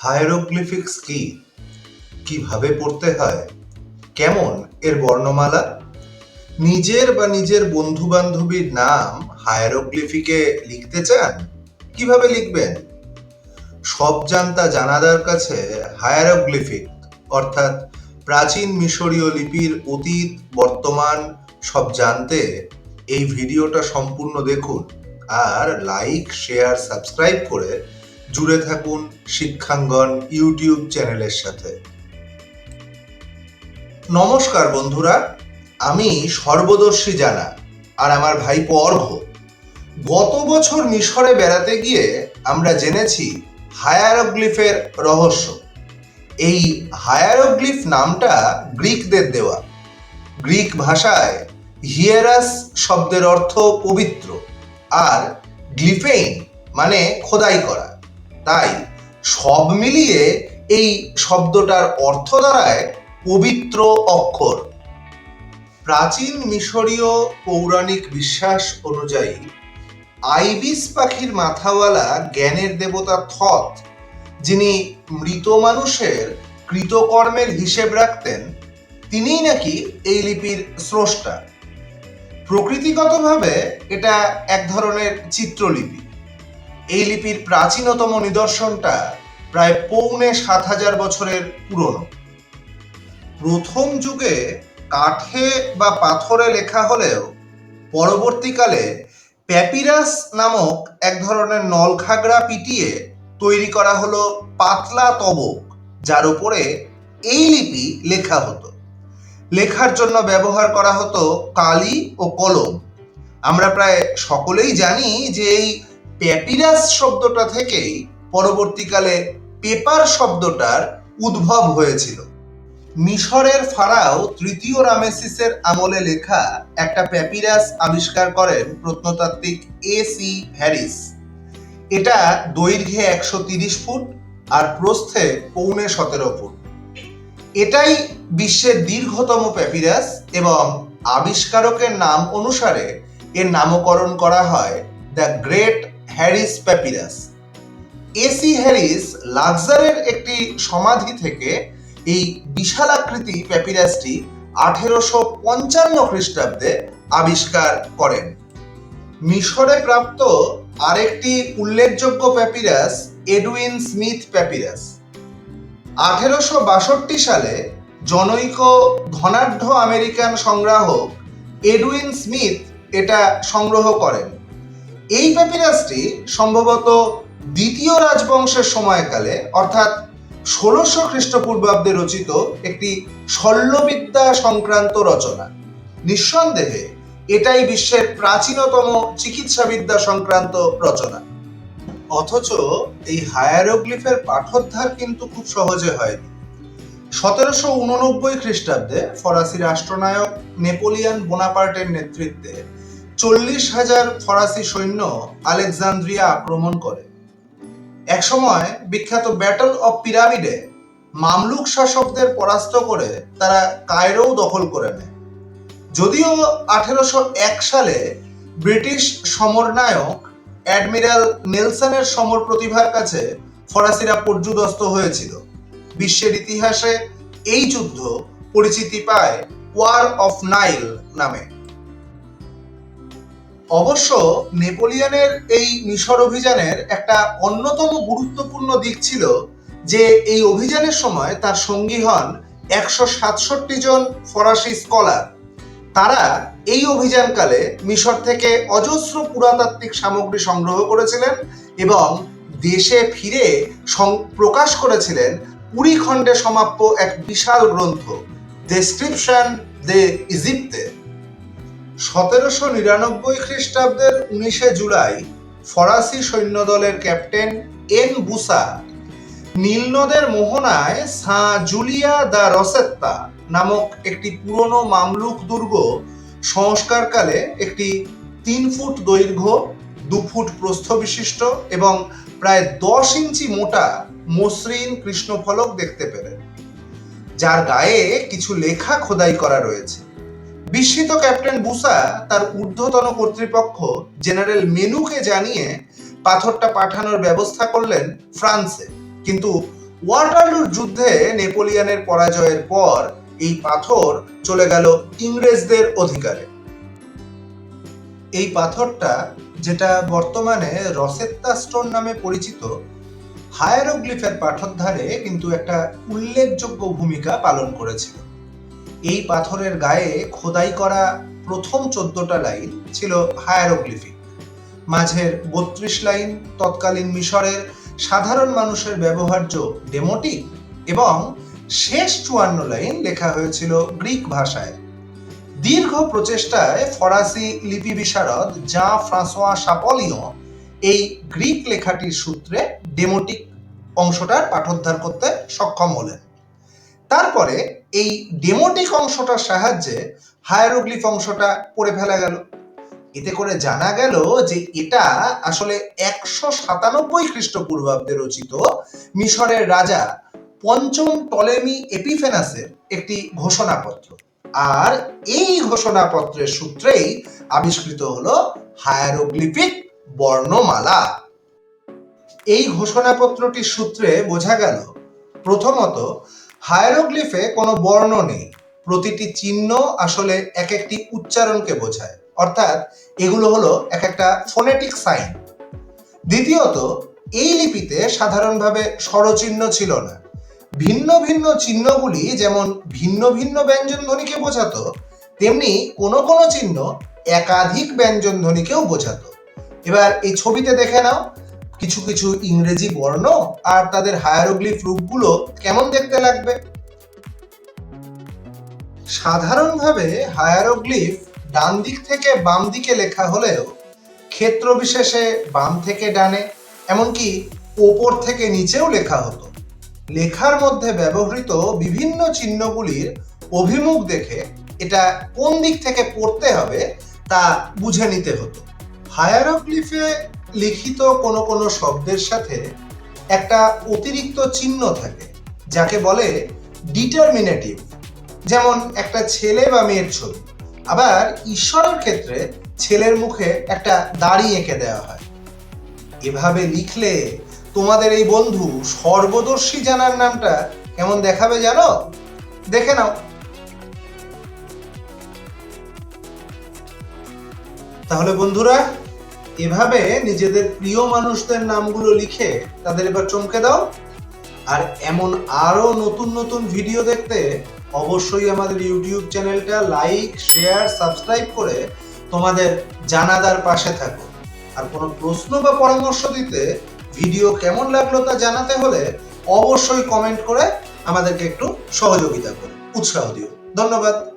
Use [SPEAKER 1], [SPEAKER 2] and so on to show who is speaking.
[SPEAKER 1] Hieroglyphics কি? কীভাবে পড়তে হয়? কেমন এর বর্ণমালা? নিজের বা নিজের বন্ধু বান্ধবীর নাম হায়ারোগ্লিফিকে লিখতে চান? কীভাবে লিখবেন? সব জানতা জানাদার কাছে হায়ারোগ্লিফিক, অর্থাৎ প্রাচীন মিশরীয় লিপির অতীত, বর্তমান, সব জানতে এই ভিডিওটা সম্পূর্ণ দেখুন আর লাইক শেয়ার সাবস্ক্রাইব করে জুড়ে থাকুন শিক্ষাঙ্গন ইউটিউব চ্যানেলের সাথে। নমস্কার বন্ধুরা, আমি সর্বদর্শী জানা আর আমার ভাইপো অর্ঘ। গত বছর মিশরে বেড়াতে গিয়ে আমরা জেনেছি হায়ারোগ্লিফের রহস্য। এই হায়ারোগ্লিফ নামটা গ্রিকদের দেওয়া। গ্রিক ভাষায় হিয়েরাস শব্দের অর্থ পবিত্র আর গ্লিফেইন মানে খোদাই করা। তাই সব মিলিয়ে এই শব্দটার অর্থ দাঁড়ায় পবিত্র অক্ষর। প্রাচীন মিশরীয় পৌরাণিক বিশ্বাস অনুযায়ী, আইবিস পাখির মাথাওয়ালা জ্ঞানের দেবতা থত, যিনি মৃত মানুষের কৃতকর্মের হিসেব রাখতেন, তিনিই নাকি এই লিপির স্রষ্টা। প্রকৃতিগতভাবে এটা এক ধরনের চিত্রলিপি। এই লিপির প্রাচীনতম নিদর্শনটা প্রায় পৌনে সাত হাজার বছরের পুরনো। প্রথম যুগে কাঠে বা পাথরে লেখা হলেও পরবর্তীকালে প্যাপিরাস নামক এক ধরনের নলখাগড়া পিটিয়ে তৈরি করা হলো পাতলা তবক, যার উপরে এই লিপি লেখা হতো। লেখার জন্য ব্যবহার করা হতো কালি ও কলম। আমরা প্রায় সকলেই জানি যে এই প্যাপিরাস শব্দটা থেকেই পরবর্তীকালে পেপার শব্দটার উদ্ভব হয়েছিল। মিশরের ফারাও তৃতীয় রামেসিসের আমলে লেখা একটা প্যাপিরাস আবিষ্কার করেন প্রত্নতাত্ত্বিক এ সি হ্যারিস। এটা দৈর্ঘ্যে একশো তিরিশ ফুট আর প্রস্থে পৌনে সতেরো ফুট। এটাই বিশ্বের দীর্ঘতম প্যাপিরাস এবং আবিষ্কারকের নাম অনুসারে এর নামকরণ করা হয় the great Harris papyrus. A C Harris একটি সমাধি থেকে এই বিশালাকৃতি প্যাপিরাসটি আঠেরোশো পঞ্চান্ন খ্রিস্টাব্দে আবিষ্কার করেন। মিশরে প্রাপ্ত আরেকটি উল্লেখযোগ্য প্যাপিরাস, এডুইন স্মিথ প্যাপিরাস। আঠেরোশো বাষট্টি সালে জনৈক ধনাঢ্য আমেরিকান সংগ্রাহক এডুইন স্মিথ এটা সংগ্রহ করেন। এই প্যাপিরাসটি সম্ভবত দ্বিতীয় রাজবংশের সময়কালে, অর্থাৎ ষোলোশো খ্রিস্টপূর্বাব্দে রচিত একটি শল্যবিদ্যা সংক্রান্ত রচনা। নিঃসন্দেহে, এটাই বিশ্বের প্রাচীনতম চিকিৎসাবিদ্যা সংক্রান্ত রচনা। অথচ এই হায়ারোগ্লিফের পাঠোদ্ধার কিন্তু খুব সহজে হয়নি। সতেরোশো উননব্বই খ্রিস্টাব্দে ফরাসি রাষ্ট্রনায়ক নেপোলিয়ান বোনাপার্টের নেতৃত্বে চল্লিশ হাজার ফরাসি সৈন্য আলেকজান্দ্রিয়া আক্রমণ করে। একসময় বিখ্যাত ব্যাটল অফ পিরামিডে মামলুক শাসকদের পরাস্ত করে তারা কায়রোও দখল করে নেয়। যদিও আঠেরোশো এক সালে ব্রিটিশ সমরনায়ক অ্যাডমিরাল নেলসনের সমর প্রতিভার কাছে ফরাসিরা পর্যুদস্ত হয়েছিল। বিশ্বের ইতিহাসে এই যুদ্ধ পরিচিতি পায় ওয়ার অফ নাইল নামে। অবশ্য নেপোলিয়নের এই মিশর অভিযানের একটা অন্যতম গুরুত্বপূর্ণ দিক ছিল যে এই অভিযানের সময় তার সঙ্গী হন একশো সাতষট্টি জন ফরাসি স্কলার। তারা এই অভিযানকালে মিশর থেকে অজস্র পুরাতাত্ত্বিক সামগ্রী সংগ্রহ করেছিলেন এবং দেশে ফিরে প্রকাশ করেছিলেন কুড়ি খণ্ডে সমাপ্য এক বিশাল গ্রন্থ ডেসক্রিপশন দে ইজিপ্তে সতেরোশো নিরানব্বই খ্রিস্টাব্দের উনিশে জুলাই ফরাসি সৈন্যদলের ক্যাপ্টেন এন বুসা নীলনদের মোহনায় সা জুলিয়া দা রসেত্তা নামক একটি পুরনো মামলুক দুর্গ সংস্কারকালে একটি তিন ফুট দৈর্ঘ্য, দু ফুট প্রস্থ বিশিষ্ট এবং প্রায় দশ ইঞ্চি মোটা মসৃণ কৃষ্ণফলক দেখতে পেলেন, যার গায়ে কিছু লেখা খোদাই করা রয়েছে। বিস্মিত ক্যাপ্টেন বুসা তার ঊর্ধ্বতন কর্তৃপক্ষ জেনারেল মেনুকে জানিয়ে পাথরটা পাঠানোর ব্যবস্থা করলেন ফ্রান্সে। কিন্তু ওয়াটারলুর যুদ্ধে নেপোলিয়ানের পরাজয়ের পর এই পাথর চলে গেল ইংরেজদের অধিকারে। এই পাথরটা, যেটা বর্তমানে রসেত্তা স্টোন নামে পরিচিত, হায়ারোগ্লিফের পাঠোদ্ধারে কিন্তু একটা উল্লেখযোগ্য ভূমিকা পালন করেছিল। এই পাথরের গায়ে খোদাই করা প্রথম চোদ্দটা লাইন ছিল হায়ারোগ্লিফিক। মাঝের বত্রিশ লাইন তৎকালীন মিশরের সাধারণ মানুষের ব্যবহার্য ডেমোটিক এবং শেষ চুয়ান্ন লাইন লেখা হয়েছিল গ্রিক ভাষায়। দীর্ঘ প্রচেষ্টায় ফরাসি লিপি বিশারদ জা ফ্রাঁসোয়া সাপলিও এই গ্রিক লেখাটির সূত্রে ডেমোটিক অংশটার পাঠোদ্ধার করতে সক্ষম হলেন। তারপরে এই ডেমোটিক অংশটার সাহায্যে হায়ারোগ্লিফ অংশটা পড়ে ফেলা গেল। এতে করে জানা গেল যে এটা আসলে একশো সাতানব্বই খ্রিস্টপূর্বাব্দে রচিত মিশরের রাজা পঞ্চম টলেমি এপিফেনাসের একটি ঘোষণাপত্র। আর এই ঘোষণাপত্রের সূত্রেই আবিষ্কৃত হলো হায়ারোগ্লিফিক বর্ণমালা। এই ঘোষণাপত্রটির সূত্রে বোঝা গেল, প্রথমত হায়ারোগ্লিফে কোনো বর্ণ নেই। প্রতিটি চিহ্ন আসলে এক একটি উচ্চারণকে বোঝায়। অর্থাৎ এগুলো হলো এক একটা ফোনেটিক সাইন। দ্বিতীয়ত, এই লিপিতে সাধারণভাবে স্বরচিহ্ন ছিল না। ভিন্ন ভিন্ন চিহ্নগুলি যেমন ভিন্ন ভিন্ন ব্যঞ্জন ধ্বনিকে বোঝাতো, তেমনি কোনো কোনো চিহ্ন একাধিক ব্যঞ্জন ধ্বনিকেও বোঝাতো। এবার এই ছবিতে দেখে নাও কিছু কিছু ইংরেজি বর্ণ আর তাদের হায়ারোগ্লিফ রূপগুলো কেমন দেখতে লাগবে? সাধারণভাবে হায়ারোগ্লিফ ডান দিক থেকে বাম দিকে লেখা হলেও ক্ষেত্র বিশেষে বাম থেকে ডানে, এমনকি ওপর থেকে নিচেও লেখা হতো। লেখার মধ্যে ব্যবহৃত বিভিন্ন চিহ্নগুলির অভিমুখ দেখে এটা কোন দিক থেকে পড়তে হবে তা বুঝে নিতে হতো। হায়ারোগ্লিফে লিখিত কোনো কোনো শব্দের সাথে একটা অতিরিক্ত চিহ্ন থাকে, যাকে বলে ডিটারমিনেটিভ যেমন একটা ছেলে বা মেয়ের ছবি। আবার ঈশ্বরের ক্ষেত্রে ছেলের মুখে একটা দাড়ি এঁকে দেওয়া হয়। এভাবে লিখলে তোমাদের এই বন্ধু সর্বদর্শী জানার নামটা কেমন দেখাবে জানো? দেখে নাও। তাহলে বন্ধুরা এভাবে নিজেদের প্রিয় মানুষদের নামগুলো লিখে তাদের এবার চমকে দাও। আর এমন আরও নতুন নতুন ভিডিও দেখতে অবশ্যই আমাদের ইউটিউব চ্যানেলটা লাইক, শেয়ার, সাবস্ক্রাইব করে তোমাদের জানাদার পাশে থাকো। আর কোনো প্রশ্ন বা পরামর্শ দিতে ভিডিও কেমন লাগল তা জানাতে হলে অবশ্যই কমেন্ট করে আমাদেরকে একটু সহযোগিতা করো, উৎসাহ দিও। ধন্যবাদ।